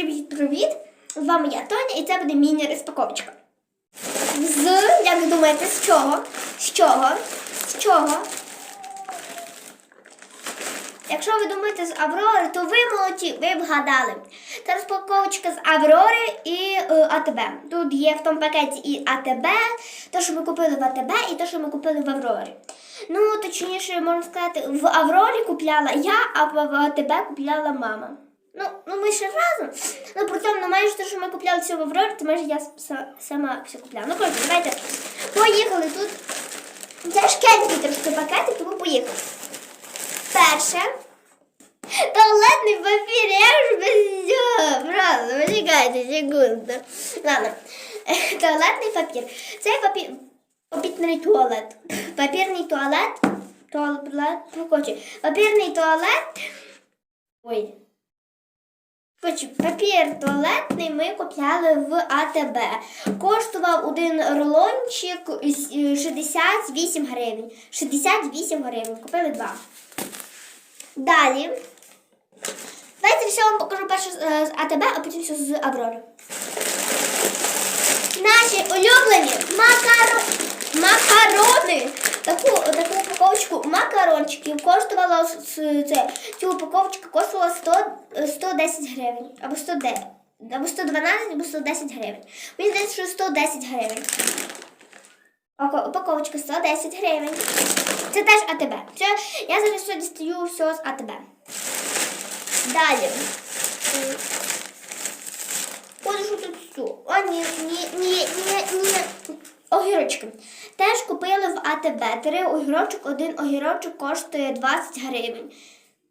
Привіт-привіт! З вами я Тоня і це буде міні-розпаковочка. З, як ви думаєте, з чого? З чого? З чого? Якщо ви думаєте з Аврори, то ви молодці, ви вгадали. Це розпаковочка з Аврори і е, АТБ. Тут є в тому пакеті і АТБ, те, що ми купили в АТБ, і те, що ми купили в Аврорі. Ну, точніше, можна сказати, в Аврорі купляла я, а в АТБ купляла мама. Ну, ну ми ще разом. Ну, при тому, ну, майже те, що ми купляли все в Аврорі, то майже я сама все купляла. Ну, коротше, давайте поїхали тут. Це шкетні трошки пакети, тому поїхали. Перше. Туалетний папір, я ж без цього. Просто, почекайте секунду. Ладно. Туалетний папір. Цей папір. Папірний туалет. Папірний туалет. Туалет. Ну, папірний туалет. Ой. Папір туалетний ми купляли в АТБ. Коштував один рулончик е, 68 гривень. 68 гривень. Купили два. Далі. Давайте все вам покажу перше з е, АТБ, а потім все з Аврори. Наші улюблені макаро... макарони. Таку, таку упаковочку макарончиків коштувала це, цю упаковочка коштувала 100, е, 110 гривень. Або 110, або 112, або 110 гривень. Мені здається, що 110 гривень. Упаковочка 110 гривень. Це теж АТБ. Це я зараз все дістаю все з АТБ. Далі. Ось що тут все. О, ні, ні, ні, ні, ні. Огірочки. Теж купили в АТБ. Три огірочок, один огірочок коштує 20 гривень.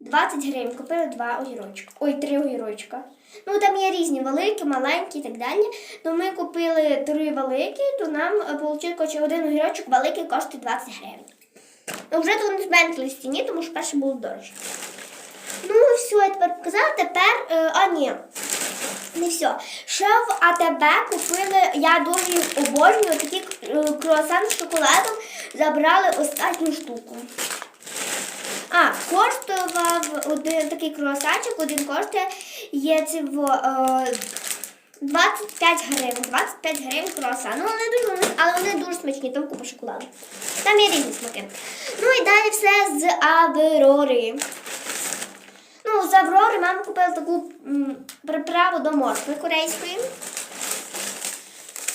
20 гривень. Купили два огірочка. Ой, три огірочка. Ну там є різні великі, маленькі і так далі. То ми купили три великі, то нам вийшло, коротше, один огірочок великий коштує 20 гривень. Ну, вже тут не зменшили стіні, тому що перше було дорожче. Ну, все, я тепер показала. Тепер, е, а ні, все. Ще в АТБ купили, я дуже обожнюю, такі е, круасан з шоколадом забрали останню штуку. А, коштував один такий круасанчик, один коштує є цього, е, 25 гривень. 25 гривень круасан. Ну, вони дуже, але вони дуже смачні, там купа шоколаду. Там є різні смаки. Ну і далі все з Аврори. Ну, з Аврори мама купила таку приправу до моркви корейської.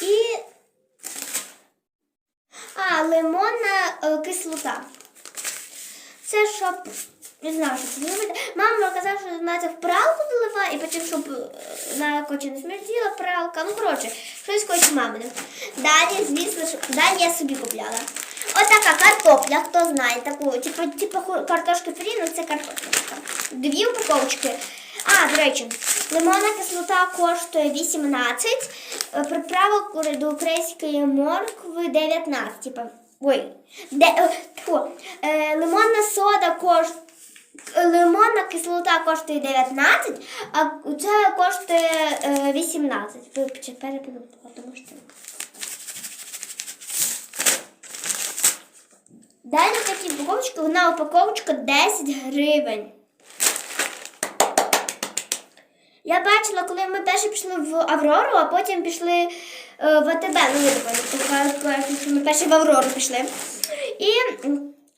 І. А, лимонна е, кислота. Це щоб. Не знаю, що це робити. Мама казала, що вона це в пралку заливає, і потім, щоб е, на кочі не смерділа пралка. Ну, коротше, щось хоче мамине. Далі, звісно, далі я собі купляла. Отака картопля, хто знає, таку, типу, типу картошки фрі, ну це картопля. Дві упаковочки. А, до речі, лимонна кислота коштує 18, е, приправа до української моркви 19. Типу, ой, де, е, тьфу, е, лимонна сода коштує. Лимонна кислота коштує 19, а це коштує е, 18. Вибачте, перепутала, тому що. Далі такі упаковочки, одна упаковочка 10 гривень. Я бачила, коли ми перші пішли в Аврору, а потім пішли е, в АТБ. Ну, ми перші в Аврору пішли. І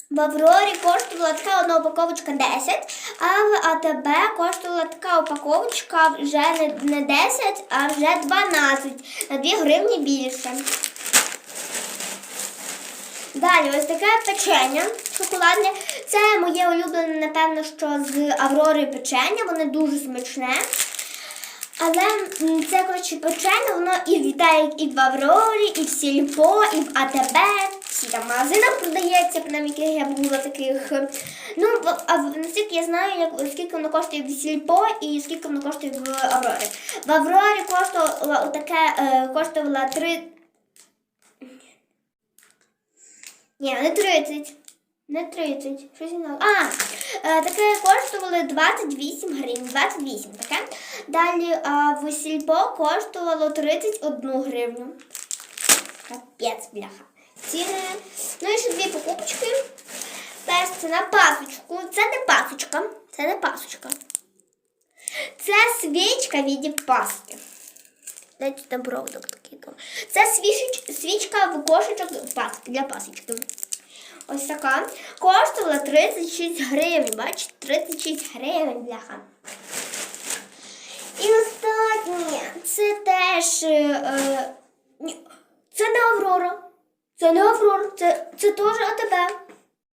в Аврорі коштувала така одна упаковочка 10, а в АТБ коштувала така упаковочка вже не 10, а вже 12, на 2 гривні більше. Далі ось таке печення шоколадне. Це моє улюблене, напевно, що з Аврори печення, воно дуже смачне. Але це, коротше, печення, воно і вітає і в Аврорі, і в Сільпо, і в АТБ. Всі там магазинах продається, принаймні, яких я була таких. Ну, а наскільки я знаю, як, скільки воно коштує в Сільпо і скільки воно коштує в Аврорі. В Аврорі коштувало таке, е, коштувало 3, ні, не 30. Не 30. Щось знала. А, е, таке коштувало 28 гривень. 28 таке. Далі а, в сільпо коштувало 31 гривню. Капець, бляха. Ціни. Ну і ще дві покупочки. Перш це на пасочку. Це не пасочка. Це не пасочка. Це свічка в віді паски. Тут там такий? Це свічка в кошечок для пасочки. Ось така. Коштувала 36 гривень. Бачите, 36 гривень, бляха. І останнє, це теж. е, е, це не Аврора. Це не Аврора, це, це теж АТБ.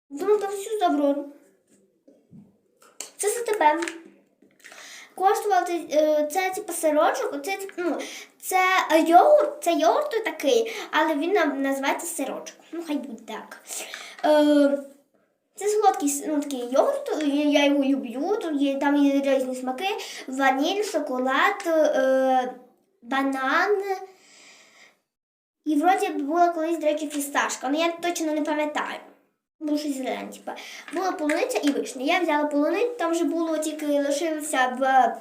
Думаю, там все з Аврору. Це з АТБ. Коштував це, це типу сирочок, це, ну, це йогурт, це йогурт такий, але він називається сирочок. Ну, хай буде так. Е, це солодкий ну, такий йогурт, я його люблю. Тут є, там є різні смаки: ваніль, шоколад, е, банан. І вроді була колись, до речі, фісташка, але я точно не пам'ятаю. Щось зелене, типа. Була полуниця і вишня. Я взяла полуницю, там вже було тільки лишилося в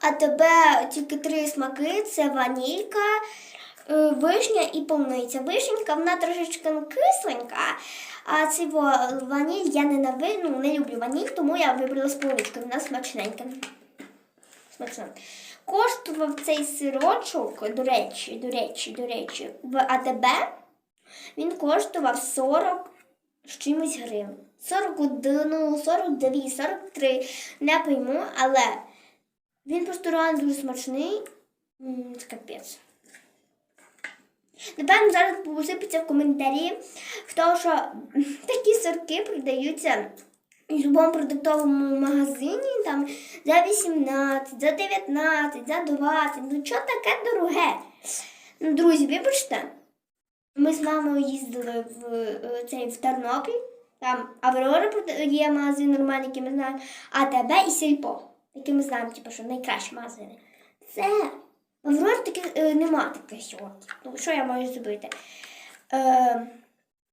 АТБ тільки три смаки: це ванілька, е, вишня і полуниця. Вишенька, вона трошечки кисленька, а ці ваніль я ненави, ну, не люблю ваніль, тому я вибрала з полуничкою. Вона смачненька. Смачна. Коштував цей сирочок, до речі, до речі, до речі, в АТБ. Він коштував 40 з чимось гривень. 41, 42, 43, не пойму, але він просто реально дуже смачний. Це капець. Напевно, зараз посипеться в коментарі, хто що такі сирки продаються в будь-якому продуктовому магазині там за 18, за 19, за 20. Ну що таке дороге? Ну, друзі, вибачте. Ми з мамою їздили в е, цей в Тернопіль. Там Аврора є магазин нормальний, який ми знаємо, АТБ і Сільпо, який ми знаємо, типу, що найкращі магазини. Це в Аврорі таки е, нема таких всього. Ну, що я можу зробити? Е,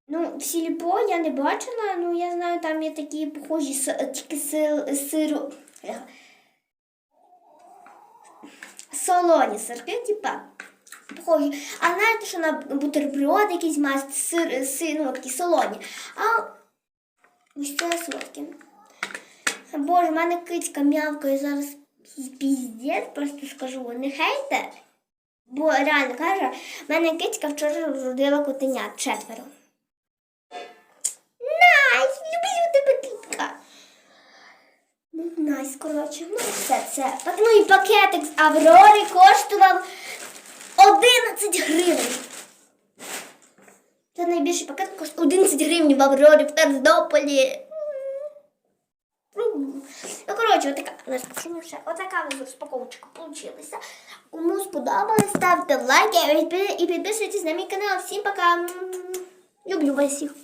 ну, в Сільпо я не бачила, ну я знаю, там є такі похожі тільки сиру. Солоні сирки, типа. Похожі. А знаєте, що на бутерброд якийсь масть, сир, сир, ну такі солоні. А ось це солодкі. Боже, в мене кицька м'явкає зараз піздець, просто скажу, не хейте. Бо реально каже, в мене кицька вчора родила котенят четверо. Найс, люблю тебе кицька. Найс, коротше, ну все це. Ну і пакетик з Аврори коштував 11 гривень. Це найбільший пакет коштує 11 гривень в Аврорі в Тернополі. Ну, коротше, отака, розпочну ще. Отака у нас розпаковочка получилася. Кому сподобалось, ставте лайки і підписуйтесь на мій канал. Всім пока. Люблю вас всіх.